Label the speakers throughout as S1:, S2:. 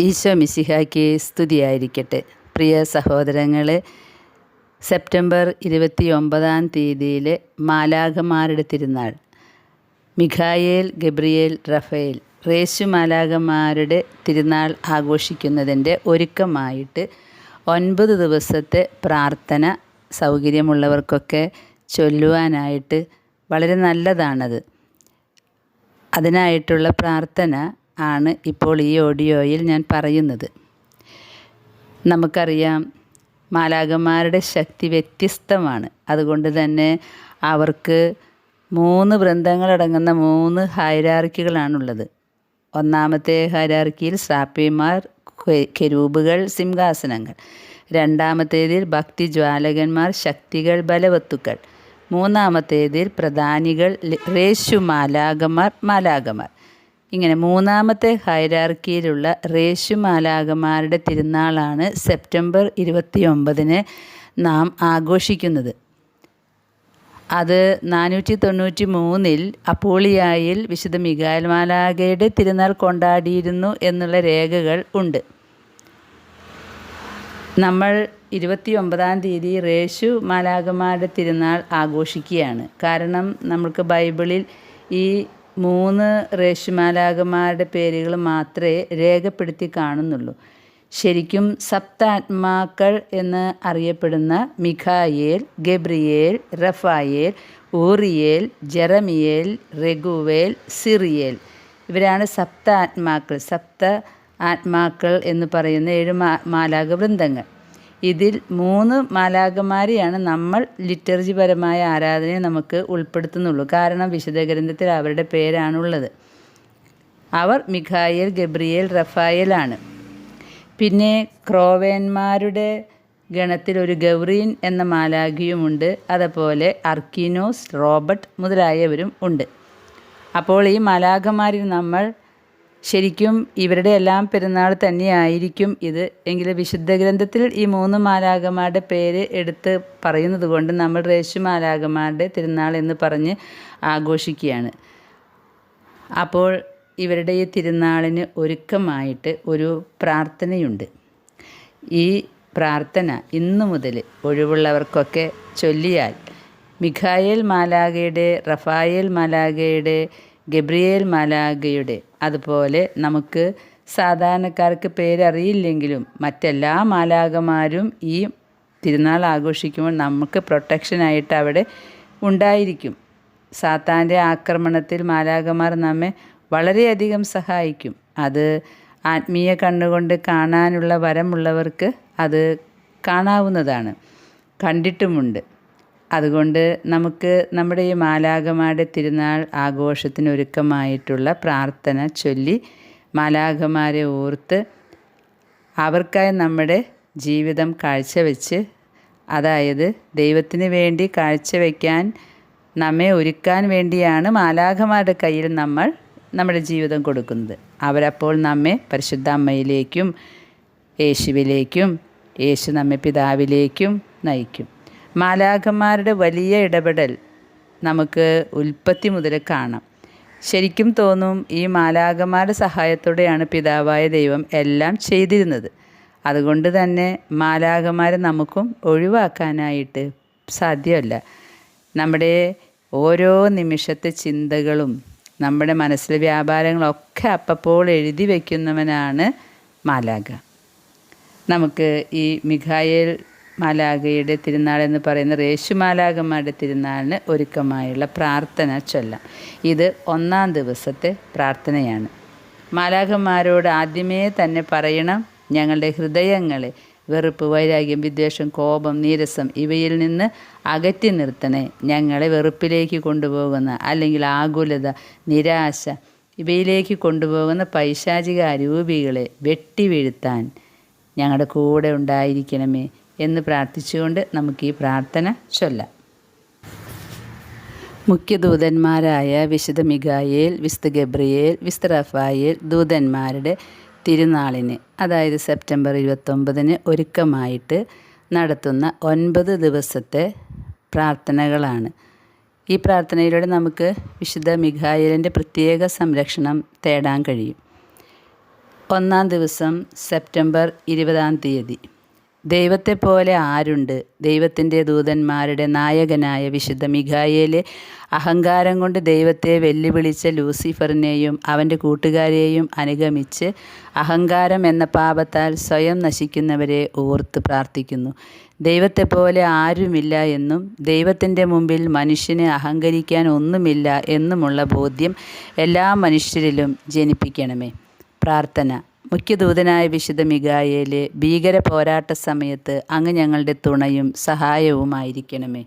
S1: ഈശോ മിശിഹായ്ക്ക് സ്തുതിയായിരിക്കട്ടെ. പ്രിയ സഹോദരങ്ങളെ സെപ്റ്റംബർ ഇരുപത്തി ഒമ്പതാം തീയതിയിൽ മാലാഖമാരുടെ തിരുനാൾ. മിഖായേൽ ഗബ്രിയേൽ റഫേൽ റേശു മാലാഖമാരുടെ തിരുനാൾ ആഘോഷിക്കുന്നതിന്റെ ഒരുക്കമായിട്ട് ഒൻപത് ദിവസത്തെ പ്രാർത്ഥന സൗകര്യമുള്ളവർക്കൊക്കെ ചൊല്ലുവാനായിട്ട് വളരെ നല്ലതാണത്. അതിനായിട്ടുള്ള പ്രാർത്ഥന ആണ് ഇപ്പോൾ ഈ ഓഡിയോയിൽ ഞാൻ പറയുന്നത്. നമുക്കറിയാം മാലാകന്മാരുടെ ശക്തി വ്യത്യസ്തമാണ്. അതുകൊണ്ട് തന്നെ അവർക്ക് മൂന്ന് വൃന്ദങ്ങളടങ്ങുന്ന മൂന്ന് ഹൈരാർക്കികളാണുള്ളത്. ഒന്നാമത്തെ ഹൈരാർക്കിയിൽ സാപ്പിമാർ കെരൂബുകൾ സിംഹാസനങ്ങൾ. രണ്ടാമത്തേതിൽ ഭക്തി ജ്വാലകന്മാർ ശക്തികൾ ബലവത്തുക്കൾ. മൂന്നാമത്തേതിൽ പ്രധാനികൾ റേശു മാലാകമാർ മാലാകമാർ ഇങ്ങനെ മൂന്നാമത്തെ ഹൈരാർക്കിയിലുള്ള റേശു മാലാകമാരുടെ തിരുനാളാണ് സെപ്റ്റംബർ ഇരുപത്തി ഒമ്പതിന് നാം ആഘോഷിക്കുന്നത്. അത് നാനൂറ്റി തൊണ്ണൂറ്റി മൂന്നിൽ അപ്പോളിയായിൽ വിശുദ്ധ മികായൽ മാലാകയുടെ തിരുനാൾ കൊണ്ടാടിയിരുന്നു എന്നുള്ള രേഖകൾ ഉണ്ട്. നമ്മൾ ഇരുപത്തി ഒമ്പതാം തീയതി റേശു മാലാകമാരുടെ തിരുനാൾ ആഘോഷിക്കുകയാണ്. കാരണം നമുക്ക് ബൈബിളിൽ ഈ മൂന്ന് റേഷ്മാലാകന്മാരുടെ പേരുകൾ മാത്രമേ രേഖപ്പെടുത്തി കാണുന്നുള്ളൂ. ശരിക്കും സപ്താത്മാക്കൾ എന്ന് അറിയപ്പെടുന്ന Michael Gabriel Raphael Uriel Jeremiel Raguel Sariel. ഇവരാണ് സപ്ത ആത്മാക്കൾ സപ്ത ആത്മാക്കൾ എന്ന് പറയുന്ന ഏഴ് മാലാക വൃന്ദങ്ങൾ ഇതിൽ മൂന്ന് മാലാഖമാരെയാണ് നമ്മൾ ലിറ്റർജിപരമായ ആരാധനയെ നമുക്ക് ഉൾപ്പെടുത്തുന്നുള്ളൂ. കാരണം വിശുദ്ധ ഗ്രന്ഥത്തിൽ അവരുടെ പേരാണുള്ളത്. അവർ മിഖായേൽ ഗബ്രിയേൽ റഫായേലാണ് പിന്നെ ക്രോവേന്മാരുടെ ഗണത്തിൽ ഒരു ഗൗറീൻ എന്ന മാലാഖിയുമുണ്ട്. അതുപോലെ അർക്കിനോസ് റോബർട്ട് മുതലായവരും ഉണ്ട്. അപ്പോൾ ഈ മാലാഖമാരിൽ നമ്മൾ ശരിക്കും ഇവരുടെ എല്ലാം പെരുന്നാൾ തന്നെയായിരിക്കും ഇത്. എങ്കിലും വിശുദ്ധ ഗ്രന്ഥത്തിൽ ഈ മൂന്ന് മാലാകമാരുടെ പേര് എടുത്ത് പറയുന്നത് കൊണ്ട് നമ്മൾ റേശു മാലാകമാരുടെ തിരുനാൾ എന്ന് പറഞ്ഞ് ആഘോഷിക്കുകയാണ്. അപ്പോൾ ഇവരുടെ ഈ തിരുനാളിന് ഒരുക്കമായിട്ട് ഒരു പ്രാർത്ഥനയുണ്ട്. ഈ പ്രാർത്ഥന ഇന്നു മുതൽ ഒഴിവുള്ളവർക്കൊക്കെ ചൊല്ലിയാൽ മിഖായേൽ മാലാഗയുടെ റഫായേൽ മാലാഗയുടെ ഗബ്രിയേൽ മാലാഗയുടെ അതുപോലെ നമുക്ക് സാധാരണക്കാർക്ക് പേരറിയില്ലെങ്കിലും മറ്റെല്ലാ മാലാകമാരും ഈ തിരുനാൾ ആഘോഷിക്കുമ്പോൾ നമുക്ക് പ്രൊട്ടക്ഷനായിട്ട് അവിടെ ഉണ്ടായിരിക്കും. സാത്താന്റെ ആക്രമണത്തിൽ മാലാകമാർ നമ്മെ വളരെയധികം സഹായിക്കും. അത് ആത്മീയ കണ്ണുകൊണ്ട് കാണാനുള്ള വരമുള്ളവർക്ക് അത് കാണാവുന്നതാണ്. കണ്ടിട്ടുമുണ്ട്. അതുകൊണ്ട് നമുക്ക് നമ്മുടെ ഈ മാലാകമാരുടെ തിരുനാൾ ആഘോഷത്തിന് ഒരുക്കമായിട്ടുള്ള പ്രാർത്ഥന ചൊല്ലി മാലാകമാരെ ഓർത്ത് അവർക്കായി നമ്മുടെ ജീവിതം കാഴ്ചവെച്ച് അതായത് ദൈവത്തിന് വേണ്ടി കാഴ്ചവെക്കാൻ നമ്മെ ഒരുക്കാൻ വേണ്ടിയാണ് മാലാഖമാരുടെ കയ്യിൽ നമ്മൾ നമ്മുടെ ജീവിതം കൊടുക്കുന്നത്. അവരപ്പോൾ നമ്മെ പരിശുദ്ധ അമ്മയിലേക്കും യേശുവിലേക്കും യേശു നമ്മെ പിതാവിലേക്കും നയിക്കും. മാലാഖന്മാരുടെ വലിയ ഇടപെടൽ നമുക്ക് ഉൽപ്പത്തി മുതൽ കാണാം. ശരിക്കും തോന്നും ഈ മാലാഖന്മാരുടെ സഹായത്തോടെയാണ് പിതാവായ ദൈവം എല്ലാം ചെയ്തിരുന്നത്. അതുകൊണ്ട് തന്നെ മാലാഖന്മാരെ നമുക്കും ഒഴിവാക്കാനായിട്ട് സാധ്യമല്ല. നമ്മുടെ ഓരോ നിമിഷത്തെ ചിന്തകളും നമ്മുടെ മനസ്സിലെ വ്യാപാരങ്ങളൊക്കെ അപ്പപ്പോൾ എഴുതി വയ്ക്കുന്നവനാണ് മാലാഖ. നമുക്ക് ഈ മിഖായേൽ മാലാഖയുടെ തിരുനാൾ എന്ന് പറയുന്ന റേശു മാലാഖമാരുടെ തിരുനാളിന് ഒരുക്കമായുള്ള പ്രാർത്ഥന ചൊല്ലാം. ഇത് ഒന്നാം ദിവസത്തെ പ്രാർത്ഥനയാണ്. മാലാഖന്മാരോട് ആദ്യമേ തന്നെ പറയണം ഞങ്ങളുടെ ഹൃദയങ്ങളെ വെറുപ്പ് വൈരാഗ്യം വിദ്വേഷം കോപം നീരസം ഇവയിൽ നിന്ന് അകറ്റി നിർത്തണേ. ഞങ്ങളെ വെറുപ്പിലേക്ക് കൊണ്ടുപോകുന്ന അല്ലെങ്കിൽ ആകുലത നിരാശ ഇവയിലേക്ക് കൊണ്ടുപോകുന്ന പൈശാചിക അരൂപികളെ വെട്ടി വീഴ്ത്താൻ ഞങ്ങളുടെ കൂടെ ഉണ്ടായിരിക്കണമേ. എന്ന് പ്രാർത്ഥിച്ചുകൊണ്ട് നമുക്ക് ഈ പ്രാർത്ഥന ചൊല്ലാം. മുഖ്യദൂതന്മാരായ വിശുദ്ധ മിഗായേൽ വിശുദ്ധ ഗബ്രിയേൽ വിശുദ്ധ റഫായേൽ ദൂതന്മാരുടെ തിരുനാളിന് അതായത് സെപ്റ്റംബർ ഇരുപത്തൊമ്പതിന് ഒരുക്കമായിട്ട് നടത്തുന്ന ഒൻപത് ദിവസത്തെ പ്രാർത്ഥനകളാണ്. ഈ പ്രാർത്ഥനയിലൂടെ നമുക്ക് വിശുദ്ധ മിഖായലിന്റെ പ്രത്യേക സംരക്ഷണം തേടാൻ കഴിയും. ഒന്നാം ദിവസം സെപ്റ്റംബർ ഇരുപതാം തീയതി. ദൈവത്തെപ്പോലെ ആരുണ്ട്? ദൈവത്തിന്റെ ദൂതന്മാരുടെ നായകനായ വിശുദ്ധ മിഖായേലെ അഹങ്കാരം കൊണ്ട് ദൈവത്തെ വെല്ലുവിളിച്ച ലൂസിഫറിനെയും അവന്റെ കൂട്ടുകാരെയും അനുഗമിച്ച് അഹങ്കാരം എന്ന പാപത്താൽ സ്വയം നശിക്കുന്നവരെ ഓർത്ത് പ്രാർത്ഥിക്കുന്നു. ദൈവത്തെപ്പോലെ ആരുമില്ല എന്നും ദൈവത്തിന്റെ മുമ്പിൽ മനുഷ്യനെ അഹങ്കരിക്കാൻ ഒന്നുമില്ല എന്നുമുള്ള ബോധ്യം എല്ലാ മനുഷ്യരിലും ജനിപ്പിക്കണമേ. പ്രാർത്ഥന. മുഖ്യദൂതനായ വിശുദ്ധ മിഗായേലെ ഭീകര പോരാട്ട സമയത്ത് അങ്ങ് ഞങ്ങളുടെ തുണയും സഹായവുമായിരിക്കണമേ.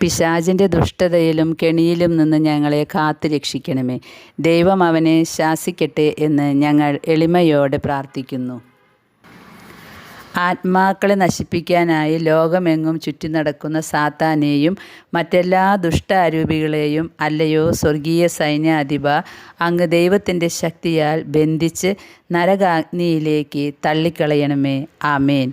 S1: പിശാചിന്റെ ദുഷ്ടതയിലും കെണിയിലും നിന്ന് ഞങ്ങളെ കാത്തു രക്ഷിക്കണമേ. ദൈവം അവനെ ശാസിക്കട്ടെ എന്ന് ഞങ്ങൾ എളിമയോടെ പ്രാർത്ഥിക്കുന്നു. ആത്മാക്കളെ നശിപ്പിക്കാനായി ലോകമെങ്ങും ചുറ്റി നടക്കുന്ന സാത്താനെയും മറ്റെല്ലാ ദുഷ്ടാരൂപികളെയും അല്ലയോ സ്വർഗീയ സൈന്യാധിപ അങ്ങ് ദൈവത്തിന്റെ ശക്തിയാൽ ബന്ധിച്ച് നരകാഗ്നിയിലേക്ക് തള്ളിക്കളയണമേ. ആമേൻ.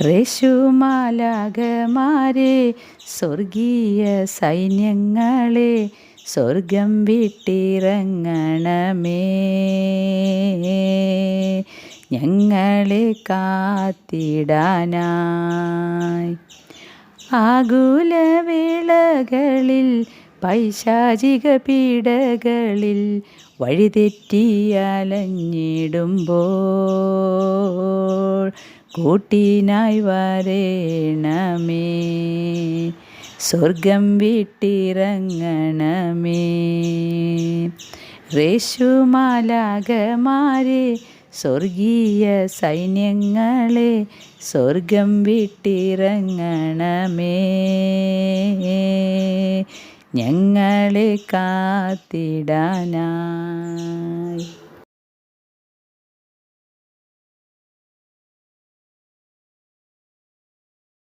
S1: ഋഷുമാലാകമാരെ സ്വർഗീയ സൈന്യങ്ങളെ സ്വർഗം വിട്ടിറങ്ങണമേ. ഞങ്ങളെ കാത്തിടാനായി. ആകുലവേളകളിൽ പൈശാചിക പീഡകളിൽ വഴിതെറ്റിയലഞ്ഞിടുമ്പോൾ കൂട്ടിനായി വരേണമേ. സ്വർഗം വിട്ടിറങ്ങണമേ. റേശുമാലാകമാരെ സ്വർഗീയ സൈന്യങ്ങളെ സ്വർഗം വിട്ടിറങ്ങണമേ. ഞങ്ങളെ കാത്തിടാനായി